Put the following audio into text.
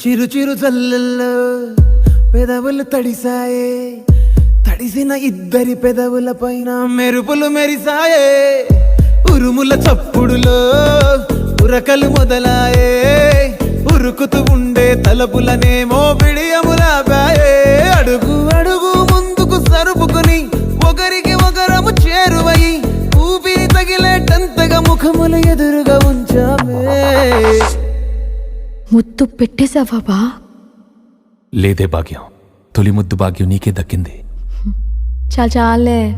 చిరు చిరు జల్లెల్లో పెదవులు తడిసాయే తడిసిన ఇద్దరి పెదవుల పైన మెరుపులు మెరిసాయే ఉరుముల చప్పుడులో ఉరకలు మొదలాయే. ఉరుకుతూ ఉండే తలపులనేమో బిడియములాపాయే అడుగు అడుగు ముందుకు సరుపుకుని ఒకరికి ఒకరము చేరువై ఊపిరి తగిలేటంతగా ముఖములు ఎదురుగా ముద్దు పెట్టేశావా లేదే భాగ్యం. తొలి ముద్దు భాగ్యం నీకే దక్కింది. చాలు చాలే.